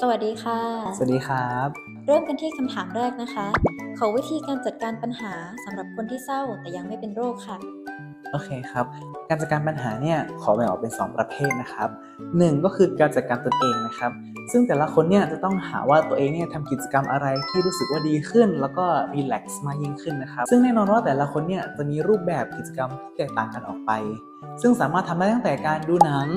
สวัสดีค่ะ สวัสดีครับ เริ่มกันที่คำถามแรกนะคะ ขอวิธีการจัดการปัญหาสำหรับคนที่เศร้าแต่ยังไม่เป็นโรคค่ะ โอเคครับ การจัดการปัญหาเนี่ยขอแบ่งออกเป็น 2 ประเภทนะครับหนึ่งก็คือการจัดการตนเองนะครับ ซึ่งแต่ละคนเนี่ยจะต้องหาว่าตัวเองเนี่ยทำกิจกรรมอะไรที่รู้สึกว่าดีขึ้น แล้วก็รีแลกซ์มากยิ่งขึ้นนะครับ ซึ่งแน่นอนว่าแต่ละคนเนี่ยจะมีรูปแบบกิจกรรมที่แตกต่างกันออกไป ซึ่งสามารถทำได้ตั้งแต่การดูหนัง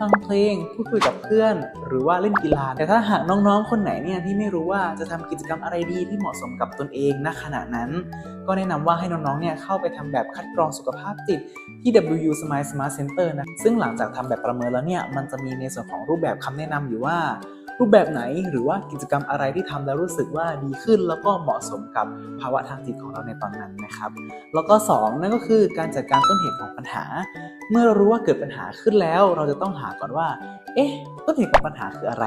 ฟังเพลง พูดคุยกับเพื่อน หรือว่าเล่นกีฬา แต่ถ้าหากน้องๆ คนไหนเนี่ยที่ไม่รู้ว่าจะทำกิจกรรมอะไรดีที่เหมาะสมกับตนเองณขณะนั้น ก็แนะนำว่าให้น้องๆ เนี่ยเข้าไปทำแบบคัดกรองสุขภาพจิตที่ WU Smile Smart Center นะ ซึ่งหลังจากทำแบบประเมินแล้วเนี่ยมันจะมีในส่วนของรูปแบบคำแนะนำอยู่ว่า รูปแบบไหนหรือว่ากิจกรรมอะไรที่ทำแล้วรู้สึกว่าดีขึ้น แล้วก็เหมาะสมกับภาวะทางจิตของเราในตอนนั้นนะครับ แล้วก็สองนั่นก็คือการจัดการต้นเหตุของปัญหา เมื่อเรารู้ว่าเกิดปัญหาขึ้นแล้ว เราจะต้องหาก่อนว่า เอ๊ะ ต้นเหตุของปัญหาคืออะไร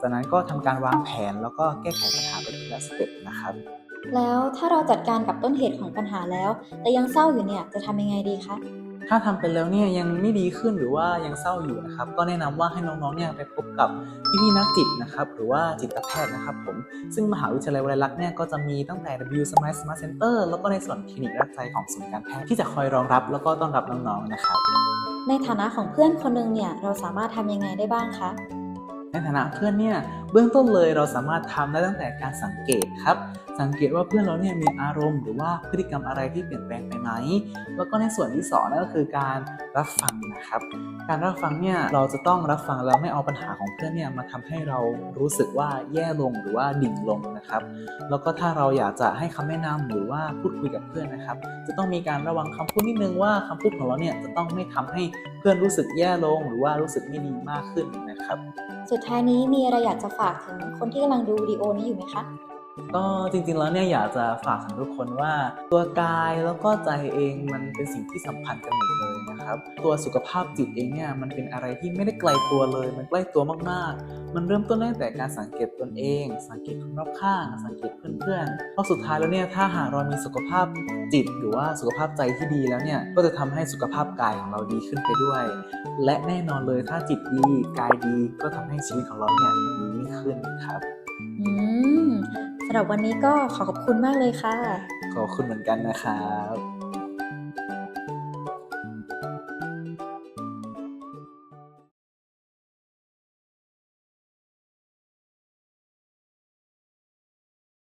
จากนั้นก็ทำการวางแผนแล้วก็แก้ไขปัญหาไปทีละสเต็ปนะครับ แล้วถ้าเราจัดการกับต้นเหตุของปัญหาแล้ว แต่ยังเศร้าอยู่เนี่ยจะทำยังไงดีคะ ถ้าทำไปแล้วเนี่ยยังไม่ดีขึ้นหรือว่ายังเศร้าอยู่นะครับ ก็แนะนำว่าให้น้องๆเนี่ยไปพบกับพี่ๆนักจิตนะครับ หรือว่าจิตแพทย์นะครับผม ซึ่งมหาวิทยาลัยวลัยลักษณ์เนี่ยก็จะมีตั้งแต่ W Smile Smart Center แล้วก็ในส่วนคลินิกรักใจของศูนย์การแพทย์ที่จะคอยรองรับ แล้วก็ต้อนรับน้องๆนะครับ ในฐานะของเพื่อนคนหนึงเนี่ยเราสามารถทำยังไงได้บ้างคะ ในฐานะเพื่อนเนี่ยเบื้องต้นเลยเราสามารถทำได้ตั้งแต่การสังเกตครับ สังเกตว่าเพื่อนเราเนี่ยมีอารมณ์ หรือว่าพฤติกรรมอะไรที่เปลี่ยนแปลงไปไหม แล้วก็ในส่วนที่สองนั่นก็คือการรับฟังนะครับ การรับฟังเนี่ยเราจะต้องรับฟังแล้วไม่เอาปัญหาของเพื่อนเนี่ยมาทำให้เรารู้สึกว่าแย่ลงหรือว่าดิ่งลงนะครับ แล้วก็ถ้าเราอยากจะให้คำแนะนำหรือว่าพูดคุยกับเพื่อนนะครับ จะต้องมีการระวังคำพูดนิดนึงว่าคำพูดของเราเนี่ยจะต้องไม่ทำให้เพื่อนรู้สึกแย่ลง หรือว่ารู้สึกไม่ดีมากขึ้นนะครับ สุดท้ายนี้มีอะไรอยากจะฝากถึงคนที่กำลังดูวิดีโอนี้อยู่ไหมคะ ก็จริงๆแล้วเนี่ยอยากจะฝากถึงทุกคนว่า ตัวกายแล้วก็ใจเองมันเป็นสิ่งที่สัมพันธ์กันหมดเลยนะครับ ตัวสุขภาพจิตเองเนี่ยมันเป็นอะไรที่ไม่ได้ไกลตัวเลย มันใกล้ตัวมากๆ มันเริ่มต้นตั้งแต่การสังเกตตนเอง สังเกตคนรอบข้าง สังเกตเพื่อนๆเพราะสุดท้ายแล้วเนี่ยถ้าหากเรามีสุขภาพจิตหรือว่าสุขภาพใจที่ดีแล้วเนี่ยก็จะทำให้สุขภาพกายของเราดีขึ้นไปด้วย และแน่นอนเลยถ้าจิตดีกายดีก็ทำให้ชีวิตของเราเนี่ยดีขึ้นครับอืม สำหรับวันนี้ก็ขอขอบคุณมากเลยค่ะ ขอบคุณเหมือนกันนะครับ